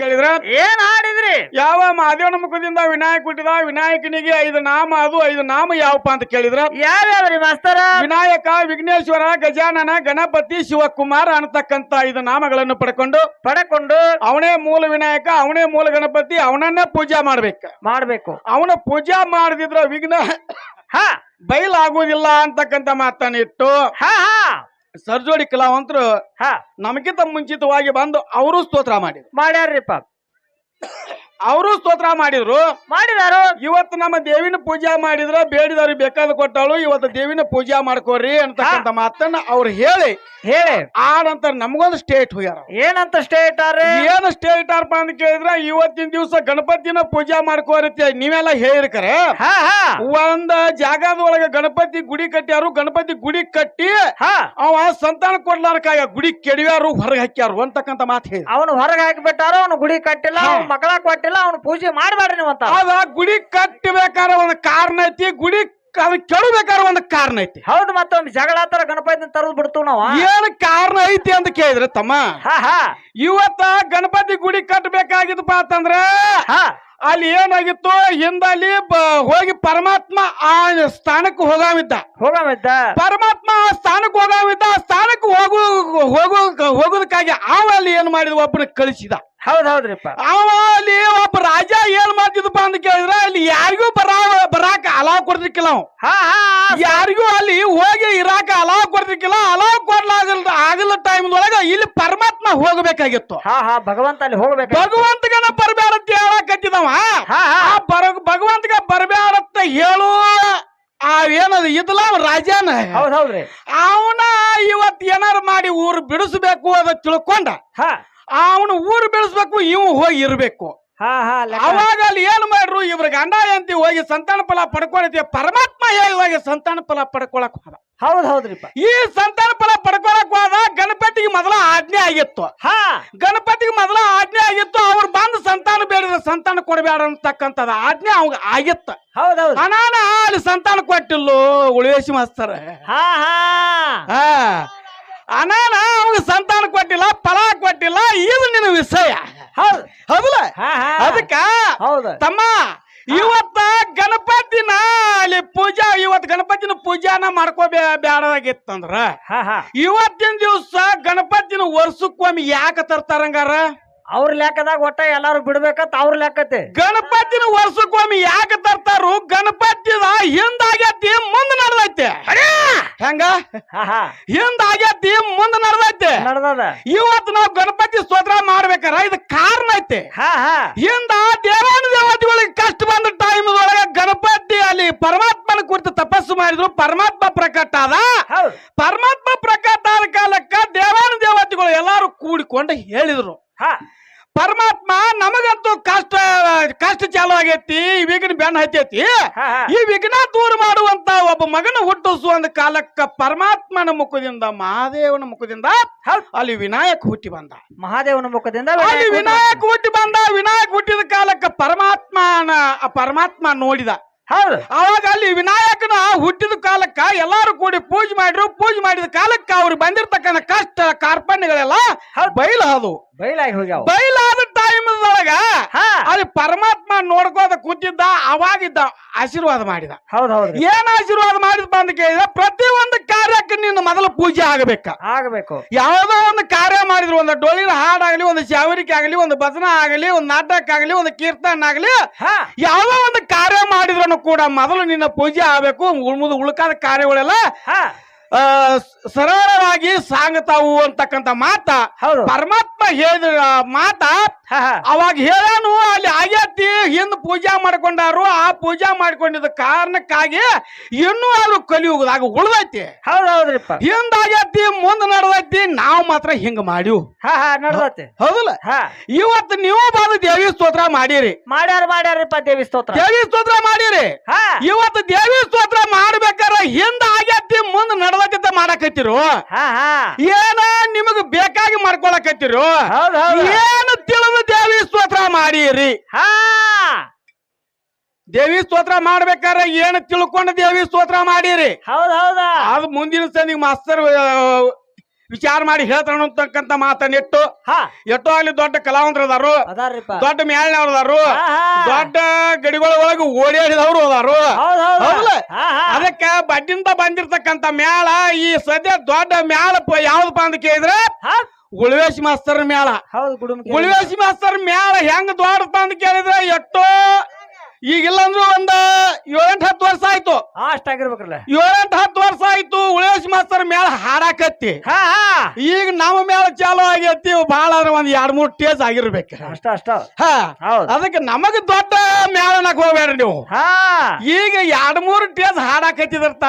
ಕೇಳಿದ್ರ? ಏನ್ ಹಾಡಿದ್ರಿ? ಯಾವ ಮಹಾದೇವನ ಮುಖದಿಂದ ವಿನಾಯಕ ಹುಟ್ಟಿದ? ವಿನಾಯಕನಿಗೆ ಐದು ನಾಮ ಅದು ಐದು ನಾಮ ಯಾವಪ್ಪ ಅಂತ ಕೇಳಿದ್ರ? ಯಾವ್ಯಾವ್ರಿ ಮಾಸ್ತರ? ವಿನಾಯಕ ವಿಘ್ನೇಶ್ವರ ಗಜಾನನ ಗಣಪತಿ ಶಿವಕುಮಾರ ಅನ್ನತಕ್ಕಂತ ಐದು ನಾಮಗಳನ್ನು ಪಡ್ಕೊಂಡು ಪಡ್ಕೊಂಡು ಅವನೇ ಮೂಲ ವಿನಾಯಕ ಅವನೇ ಮೂಲ ಗಣಪತಿ ಅವನನ್ನ ಪೂಜೆ ಮಾಡ್ಬೇಕು. ಮಾಡ್ಬೇಕು. ಅವನ ಪೂಜಾ ಮಾಡದಿದ್ರ ವಿಘ್ನ ಹಾ. ಬಯಲಾಗುವುದಿಲ್ಲ ಅಂತಕ್ಕಂತ ಮಾತನ್ನಿಟ್ಟು ಹ ಹಾ ಹಾ. ಸರ್ಜೋಡಿ ಕಲಾವಂತರು ಹಾ. ನಮಗಿಂತ ಮುಂಚಿತವಾಗಿ ಬಂದು ಅವರು ಸ್ತೋತ್ರ ಮಾಡಿದ್ರು. ಮಾಡ್ಯಾರ್ರಿಪ್ಪ. ಅವರು ಸ್ತೋತ್ರ ಮಾಡಿದ್ರು. ಮಾಡಿದಾರು. ಇವತ್ತು ನಮ್ಮ ದೇವಿನ ಪೂಜೆ ಮಾಡಿದ್ರ ಬೇಡಿದವ್ರಿಗೆ ಬೇಕಾದ ಕೊಟ್ಟಳು ಇವತ್ತು ದೇವಿನ ಪೂಜೆ ಮಾಡ್ಕೋರಿ ಅಂತಕ್ಕಂಥ ಮಾತನ್ನ ಅವ್ರು ಹೇಳಿ ಹೇಳಿ ಆ ನಂತರ ನಮಗೊಂದು ಸ್ಟೇಟ್ ಹೋಗ್ಯಾರ ಏನಂತ ಸ್ಟೇಟ್ ಆರ ಏನು ಸ್ಟೇಟ್ ಆರ್ಪ ಅಂತ ಕೇಳಿದ್ರ ಇವತ್ತಿನ ದಿವಸ ಗಣಪತಿನ ಪೂಜೆ ಮಾಡ್ಕೋರತ್ತೆ ನೀವೆಲ್ಲ ಹೇಳಿರ್ಕರೆ ಹಾ ಹಾ. ಒಂದ ಜಾಗದೊಳಗೆ ಒಳಗ ಗಣಪತಿ ಗುಡಿ ಕಟ್ಟ್ಯಾರು ಗಣಪತಿ ಗುಡಿ ಕಟ್ಟಿ ಹಾ. ಅವ ಸಂತಾನ ಕೊಡ್ಲಾರಕ್ಕಾಗ ಗುಡಿ ಕೆಡವ್ಯಾರು ಹೊರಗೆ ಹಾಕ್ಯಾರು ಅಂತಕ್ಕಂತ ಮಾತು ಹೇಳಿ ಅವನು ಹೊರಗೆ ಹಾಕಿಬಿಟ್ಟಾರ ಅವನು ಗುಡಿ ಕಟ್ಟಿಲ್ಲ. ಅವ್ನ ಮಕ್ಕಳ ಕೊಟ್ಟಿಲ್ಲ ಅವನು ಪೂಜೆ ಮಾಡಬೇಡ್ರಿ ನೀವು ಅಂತ ಅದ ಗುಡಿ ಕಟ್ಟಬೇಕಾದ್ರೆ ಒಂದು ಕಾರಣ ಐತಿ. ಗುಡಿ ಅದು ಕೆಡಬೇಕಾದ್ರೆ ಒಂದು ಕಾರಣ ಐತಿ. ಹೌದು ಮತ್ತೊಂದು ಜಗಳ ತರ ಗಣಪತಿ ತರದ್ ಬಿಡ್ತು ನಾವು. ಏನ್ ಕಾರಣ ಐತಿ ಅಂತ ಕೇಳಿದ್ರೆ ತಮ್ಮ ಇವತ್ತ ಗಣಪತಿ ಗುಡಿ ಕಟ್ಟಬೇಕಾಗಿದಪ್ಪ ಅಂತಂದ್ರ ಹಾ. ಅಲ್ಲಿ ಏನಾಗಿತ್ತು? ಹಿಂದಲ್ಲಿ ಹೋಗಿ ಪರಮಾತ್ಮ ಆ ಸ್ಥಾನಕ್ಕೆ ಹೋಗಾವಿದ್ದ. ಹೋಗಾವಿದ್ದ. ಪರಮಾತ್ಮ ಆ ಸ್ಥಾನಕ್ಕೆ ಹೋಗಾವಿದ್ದ. ಆ ಸ್ಥಾನಕ್ಕೆ ಹೋಗು ಹೋಗು ಹೋಗೋದಕ್ಕಾಗಿ ಅವ ಅಲ್ಲಿ ಏನ್ ಮಾಡಿದ? ಒಬ್ಬನ ಕಳಿಸಿದ. ಹೌದ್ ಹೌದ್ರಿಪ್ಪ. ಅವ ಅಲ್ಲಿ ಒಬ್ಬ ರಾಜ ಏನ್ ಮಾಡ್ತಿದ್ದಪ್ಪ ಅಂತ ಕೇಳಿದ್ರೆ ಅಲ್ಲಿ ಯಾರಿಗೂ ಬರ ಅಲಾವ್ ಕೊಡ್ತಿಕ್ಕಿಲ್ಲ ಅವ್. ಹಾ ಹಾ ಯಾರಿಗೂ ಅಲ್ಲಿ ಹೋಗಿ ಇರಾಕ ಅಲಾವ್ ಕೊಡ್ತಿಕ್ಕಿಲ್ಲ ಅಲಾವ್ ಕೊಡ್ಲಾಗಲ್ ಆಗಲ್ಲ ಟೈಮ್ ಒಳಗ ಇಲ್ಲಿ ಪರಮಾತ್ಮ ಹೋಗಬೇಕಾಗಿತ್ತು. ಹಾ ಹಾ ಭಗವಂತ ಅಲ್ಲಿ ಹೋಗ್ಬೇಕು ಭಗವಂತಗನ ಬರಬೇಡಂತ ಹೇಳಕತ್ತಿದವ. ಹಾ ಹಾ. ಆ ಬರ ಭಗವಂತಗ ಬರಬೇಡಂತ ಹೇಳು ಆ ಏನದು ಇದ್ಲ ಅವ ರಾಜನ? ಹೌದ್ ಹೌದ್ರಿ ಅವನ ಇವತ್ ಏನಾರು ಮಾಡಿ ಊರು ಬಿಡಿಸ್ಬೇಕು ಅದ ತಿಳ್ಕೊಂಡ. ಹಾ. ಅವನು ಊರು ಬೆಳೆಸ್ಬೇಕು ಇವು ಹೋಗಿ ಇರ್ಬೇಕು. ಅವಾಗ ಅಲ್ಲಿ ಏನು ಮಾಡ್ರು? ಇವ್ರ ಗಂಡ ಎಂತಿ ಹೋಗಿ ಸಂತಾನ ಫಲ ಪಡ್ಕೊಳತಿ ಪರಮಾತ್ಮ ಹೇಳಿ ಹೋಗಿ ಸಂತಾನ ಫಲ ಪಡ್ಕೊಳಕ್ ಹೋದ. ಹೌದ್ ಹೌದ್ರಿಪ್ಪ. ಈ ಸಂತಾನ ಫಲ ಪಡ್ಕೊಳಕ್ ಹೋದ ಗಣಪತಿಗೆ ಮೊದಲ ಆಜ್ಞೆ ಆಗಿತ್ತು. ಹಾ. ಗಣಪತಿಗೆ ಮೊದಲ ಆಜ್ಞೆ ಆಗಿತ್ತು. ಅವ್ರು ಬಂದು ಸಂತಾನ ಬೇಡ ಸಂತಾನ ಕೊಡಬೇಡ ಅಂತಕ್ಕಂಥದ್ದು ಆಜ್ಞೆ ಅವಾಗ ಆಗಿತ್ತು. ಹೌದೌದು ಅನಾನ ಅಲ್ಲಿ ಸಂತಾನ ಕೊಟ್ಟಿಲ್ಲೋ ಉಳಿವೇಶಿ ಮಾಸ್ತರ. ಹಾ ಹಾ. ಹಾ. ಅನಾನ ಅವಾಗ ಸಂತಾನ ಕೊಟ್ಟಿಲ್ಲ ಫಲ ಕೊಟ್ಟಿಲ್ಲ ಇದು ನಿನ್ನ ವಿಷಯ. ಹೌದ್ ಹೌದಲ್ಲ? ಹಾ ಹಾ. ಅದಕ್ಕ ಹೌದ್. ತಮ್ಮ ಇವತ್ತ ಗಣಪತಿನ ಅಲ್ಲಿ ಪೂಜಾ ಇವತ್ ಗಣಪತಿನ ಪೂಜಾನ ಮಾಡ್ಕೋಬೇ ಬ್ಯಾಡಾಗಿತ್ತಂದ್ರ? ಹಾ ಹಾ. ಇವತ್ತಿನ ದಿವಸ ಗಣಪತಿನ ವರ್ಷಕ್ಕೊಮ್ಮೆ ಯಾಕ ತರ್ತಾರಂಗಾರ ಅವ್ರ ಲೆಕ್ಕದಾಗ ಒಟ್ಟ ಎಲ್ಲಾರು ಬಿಡ್ಬೇಕಂತ ಅವ್ರ ಲೆಕ್ಕತೆ. ಗಣಪತಿನ ವರ್ಷಕ್ಕೊಮ್ಮೆ ಯಾಕ ತರ್ತಾರು? ಗಣಪತಿದ ಹಿಂದಾಗೈತಿ ಮುಂದೆ ನಡೆದೈತೆ. ಹೆಂಗ? ಹಿಂದ ಹಿಂದಾಗೈತಿ ನಡ್ದೈತೆ ನಡೆದೈತೆ. ನಡ್ದದ. ಇವತ್ತು ನಾವು ಗಣಪತಿ ಸ್ತೋತ್ರ ಮಾಡ್ಬೇಕಾರ ಇದು ಕಾರಣ ಐತೆ. ಹಿಂದ ದೇವಾನು ದೇವತೆಗಳಿಗೆ ಕಷ್ಟ ಬಂದ ಟೈಮ್ ಒಳಗ ಗಣಪತಿ ಅಲ್ಲಿ ಪರಮಾತ್ಮನ ಕುರಿತು ತಪಸ್ಸು ಮಾಡಿದ್ರು ಪರಮಾತ್ಮ ಪ್ರಕಟ ಆದ ಪರಮಾತ್ಮ ಪ್ರಕಟ ಆದ ಕಾಲಕ್ಕ ದೇವಾನು ದೇವತೆಗಳು ಎಲ್ಲಾರು ಕೂಡಿಕೊಂಡು ಹೇಳಿದ್ರು. ಹಾ. ಪರಮಾತ್ಮ ನಮಗಂತೂ ಕಷ್ಟ ಕಷ್ಟ ಚಾಲು ಆಗೈತಿ ಈ ವಿಘ್ನ ಬೆನ್ನ ಹತ್ತೈತಿ ಈ ವಿಘ್ನ ದೂರ ಮಾಡುವಂತ ಒಬ್ಬ ಮಗನ ಹುಟ್ಟಿಸುವಂತ ಕಾಲಕ್ಕ ಪರಮಾತ್ಮನ ಮುಖದಿಂದ ಮಹಾದೇವನ ಮುಖದಿಂದ ಅಲ್ಲಿ ವಿನಾಯಕ ಹುಟ್ಟಿ ಬಂದ. ಮಹಾದೇವನ ಮುಖದಿಂದ ಅಲ್ಲಿ ವಿನಾಯಕ ಹುಟ್ಟಿ ಬಂದ. ವಿನಾಯಕ ಹುಟ್ಟಿದ ಕಾಲಕ್ಕ ಪರಮಾತ್ಮನ ಆ ಪರಮಾತ್ಮ ನೋಡಿದ. ಅವಾಗ ಅಲ್ಲಿ ವಿನಾಯಕನ ಹುಟ್ಟಿದ ಕಾಲಕ್ಕ ಎಲ್ಲಾರು ಕೂಡಿ ಪೂಜೆ ಮಾಡಿದ್ರು. ಪೂಜೆ ಮಾಡಿದ ಕಾಲಕ್ಕ ಅವ್ರು ಬಂದಿರ್ತಕ್ಕಂಥ ಕಷ್ಟ ಕಾರ್ಪಣ್ಯಗಳೆಲ್ಲ. ಬಯಲಾದವು ಬೈಲಾಗಿ ಹೋಗ್ಯಾವ. ಬಯಲಾದ ಹಾ. ಅಲ್ಲಿ ಪರಮಾತ್ಮ ನೋಡ್ಕೋತ ಕೂತಿದ್ದ ಅವಾಗಿದ್ದ ಆಶೀರ್ವಾದ ಮಾಡಿದ. ಹೌದ್ ಹೌದ್ರಿ. ಏನ್ ಆಶೀರ್ವಾದ ಮಾಡಿದ ಅಂತ ಕೇಳಿದ್ರೆ ಪ್ರತಿ ಒಂದು ಕಾರ್ಯಕ್ಕೆ ನಿನ್ನ ಮೊದಲು ಪೂಜೆ ಆಗಬೇಕ. ಆಗಬೇಕು. ಯಾವುದೋ ಒಂದು ಕಾರ್ಯ ಮಾಡಿದ್ರು ಒಂದು ಡೊಳ್ಳಿನ ಹಾಡಾಗಲಿ ಒಂದು ಶಾವರಿಕೆ ಆಗಲಿ ಒಂದು ಭಜನ ಆಗಲಿ ಒಂದು ನಾಟಕ ಆಗಲಿ ಒಂದು ಕೀರ್ತನ ಆಗಲಿ ಹಾ. ಯಾವುದೋ ಒಂದು ಕಾರ್ಯ ಮಾಡಿದ್ರು ಕೂಡ ಮೊದಲು ನಿನ್ನ ಪೂಜೆ ಆಗಬೇಕು ಉಳ್ಮುದು ಉಳ್ಕಾದ ಕಾರ್ಯಗಳೆಲ್ಲ ಹಾ. ಸರಳವಾಗಿ ಸಾಂಗತಾವು ಅಂತಕ್ಕಂತ ಮಾತ ಹೌದು. ಪರಮಾತ್ಮ ಹೇಳಿದ ಮಾತ ಅವಾಗ ಹೇಳಾನು ಅಲ್ಲಿ ಆಗೇತಿ ಹಿಂದ್ ಪೂಜಾ ಮಾಡ್ಕೊಂಡಾರು. ಆ ಪೂಜಾ ಮಾಡ್ಕೊಂಡಿದ್ದ ಕಾರಣಕ್ಕಾಗಿ ಇನ್ನೂ ಅದು ಕಲಿಯುಗದಾಗ ಉಳ್ದೈತಿ. ಹೌದೌದ್ರಿಪ್ಪ. ಹಿಂದ್ ಆಗತ್ತಿ ಮುಂದ್ ನಡ್ದೈತಿ ನಾವು ಮಾತ್ರ ಹಿಂಗ ಮಾಡಿವ್. ನಡ್ದತಿ. ಹೌದಲ್ಲ? ಇವತ್ತು ನೀವು ಬಂದು ದೇವಿ ಸ್ತೋತ್ರ ಮಾಡಿರಿ. ಮಾಡ್ಯಾರ ಮಾಡ್ಯಾರಪ್ಪ ದೇವಿ ಸ್ತೋತ್ರ. ದೇವಿ ಸ್ತೋತ್ರ ಮಾಡಿರಿ. ಹಾ. ಇವತ್ತು ದೇವಿ ಸ್ತೋತ್ರ ಮಾಡ್ಬೇಕಾರ ಹಿಂದ ಆಗತ್ತಿ ಮುಂದ್ ನಡೆದೈತಿ ಅಂತ ಮಾಡಕತ್ತಿರು? ಹಾ ಹಾ. ಏನ ನಿಮಗ್ ಬೇಕಾಗಿ ಮಾಡ್ಕೊಳಕತ್ತಿರು? ಹೌದ್ ಹೌದ್. ಏನು ತಿಳಿದು ದೇವಿ ಸ್ತೋತ್ರ ಮಾಡಿರಿ? ಹಾ. ದೇವಿ ಸ್ತೋತ್ರ ಮಾಡ್ಬೇಕಾದ್ರೆ ಏನು ತಿಳ್ಕೊಂಡು ದೇವಿ ಸ್ತೋತ್ರ ಮಾಡಿರಿ? ಹೌದ್ ಹೌದಾ? ಅದು ಮುಂದಿನ ಸಂದಿಗೆ ಮಾಸ್ತರ್ ವಿಚಾರ ಮಾಡಿ ಹೇಳ್ತಾನ ಅಂತಕ್ಕಂತ ಮಾತನ್ನಿಟ್ಟು ಹಾ. ಎಷ್ಟೋ ಅಲ್ಲಿ ದೊಡ್ಡ ಕಲಾವಂತರು ಅದಾರು ಅದಾರ್ರಿಪ್ಪ. ದೊಡ್ಡ ಮ್ಯಾಳ್ನವ್ರು ಅದಾರು ಹಾ, ಹಾ. ದೊಡ್ಡ ಗಡಿಗಳ ಒಳಗೆ ಓಡಾಡಿದವರು ಅದಾರು. ಹೌದ್ ಹೌದ್. ಹೌದಲ್ಲ? ಹಾ ಹಾ. ಅದಕ್ಕೆ ಬಡ್ಡಿಂದ ಬಂದಿರ್ತಕ್ಕಂತ ಮ್ಯಾಳ ಈ ಸದ್ಯ ದೊಡ್ಡ ಮ್ಯಾಳ ಪ- ಯಾವ್ದಪ್ಪ ಅಂತ ಕೇಳಿದ್ರೆ ಹಾ. ಉಳ್ವೇಶ್ ಮಾಸ್ತರ್ ಮ್ಯಾಳ ಹೌದು ಉಳ್ವೇಶ್ ಮಾಸ್ತರ್ ಮ್ಯಾಳ ಹೆಂಗ್ ದೊಡ್ಡಪ್ಪ ಅಂತ ಕೇಳಿದ್ರೆ ಎಷ್ಟೋ ಈಗಿಲ್ಲ ಅಂದ್ರು ಒಂದ ಏಳೆಂಟು ಹತ್ತು ವರ್ಷ ಆಯ್ತು. ಅಷ್ಟಾಗಿರ್ಬೇಕಲ್ಲ ಏಳೆಂಟು ಹತ್ತು ವರ್ಷ ಆಯ್ತು ಉಳೇಶ್ ಮಾಸ್ತರ್ ಮ್ಯಾಳ ಹಾಡಾಕತ್ತಿ. ಹಾ ಹಾ. ಈಗ ನಮ್ಮ ಮೇಲೆ ಚಾಲು ಆಗೈತಿ ಬಹಳ ಅಂದ್ರೆ ಒಂದ್ ಎರಡ್ ಮೂರ್ ಟೇಸ್ ಆಗಿರ್ಬೇಕು. ಅಷ್ಟ ಅಷ್ಟ. ಹಾ ಹೌದ್. ಅದಕ್ಕೆ ನಮಗ್ ದೊಡ್ಡ ಮೇಳನಕ್ ಹೋಗ್ಬೇಡ್ರಿ ನೀವು. ಹಾ. ಈಗ ಎರಡ್ ಮೂರ್ ಟೇಸ್ ಹಾಡಾಕತ್ತಿದಿರ್ತ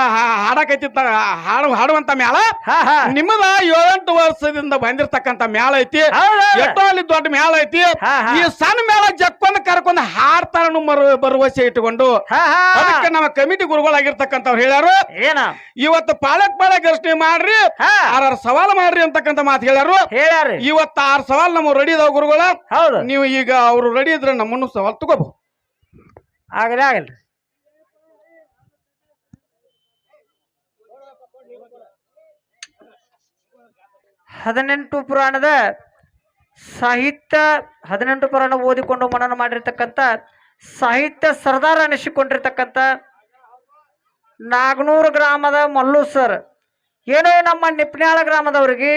ಹಾಡಾಕತ್ತಿತ್ತ ಹಾಡು ಹಾಡುವಂತ ಮೇಳ ಹಾ ಹಾ. ನಿಮ್ಮದ ಏಳೆಂಟು ವರ್ಷದಿಂದ ಬಂದಿರ್ತಕ್ಕಂತ ಮೇಳ ಐತಿ. ಹೌದ್. ಎಷ್ಟೋ ಅಲ್ಲಿ ದೊಡ್ಡ ಮೇಳ ಐತಿ. ಹಾ, ಹಾ. ಈ ಸಣ್ಣ ಮೇಳ ಜಕ್ಕೊಂಡ್ ಕರ್ಕೊಂಡ್ ಹಾಡ್ತಾರ ಬರುವ ಭರವಸೆ ಇಟ್ಕೊಂಡು ಹಾ ಹಾ. ಅದಕ್ಕೆ ನಮ್ಮ ಕಮಿಟಿ ಗುರುಗಳಾಗಿರ್ತಕ್ಕಂಥವ್ರು ಹೇಳ್ಯಾರು ಏನ? ಇವತ್ತು ಪಾಳಕ್ ಪಾಳಕ್ ಘರ್ಷಣೆ ಮಾಡ್ರಿ. ಹಾ. ಸವಾಲ್ ಮಾಡ್ರಿ ಅಂತಕ್ಕಂತ ಮಾತು ಹೇಳ್ಯಾರು. ಹೇಳ್ಯಾರಿ ಇವತ್ತ ಆರ್ ಸವಾಲ್ ನಮ್ಮ ರೆಡಿ ಇದಾವ ಗುರುಗಳ. ಹೌದು. ನೀವು ಈಗ ಅವ್ರು ರೆಡಿ ಇದ್ರೆ ನಮ್ಮನ್ನು ಸವಾಲ್ ತಗೋಬಹುದು. ಆಗಲೇ ಆಗಲ್ರಿ ಹದಿನೆಂಟು ಪುರಾಣದ ಸಾಹಿತ್ಯ ಹದಿನೆಂಟು ಪುರಾಣ ಓದಿಕೊಂಡು ಮನನ ಮಾಡಿರ್ತಕ್ಕಂಥ ಸಾಹಿತ್ಯ ಸರ್ದಾರ ಅನಿಸಿಕೊಂಡಿರ್ತಕ್ಕಂಥ ನಾಗನೂರು ಗ್ರಾಮದ ಮಲ್ಲು ಸರ್ ಏನೋ ನಮ್ಮ ನಿಪ್ನಾಳ ಗ್ರಾಮದವ್ರಿಗೆ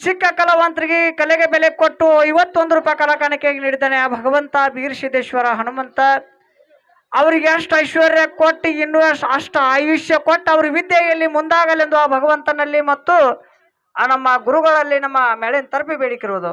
ಚಿಕ್ಕ ಕಲಾವಂತರಿಗೆ ಕಲೆಗೆ ಬೆಲೆ ಕೊಟ್ಟು ಐವತ್ತೊಂದು ರೂಪಾಯಿ ಕಲಾ ಕಾಣಿಕೆಯಾಗಿ ನೀಡಿದ್ದಾನೆ ಆ ಭಗವಂತ ಬೀರಸಿದ್ದೇಶ್ವರ ಹನುಮಂತ. ಅವರಿಗೆ ಅಷ್ಟು ಐಶ್ವರ್ಯ ಕೊಟ್ಟು ಇನ್ನೂ ಅಷ್ಟು ಅಷ್ಟು ಆಯುಷ್ಯ ಕೊಟ್ಟು ಅವ್ರ ವಿದ್ಯೆಯಲ್ಲಿ ಮುಂದಾಗಲೆಂದು ಆ ಭಗವಂತನಲ್ಲಿ ಮತ್ತು ನಮ್ಮ ಗುರುಗಳಲ್ಲಿ ನಮ್ಮ ಮೇಳಿನ ತರಪಿ ಬೇಡಿಕಿರುವುದು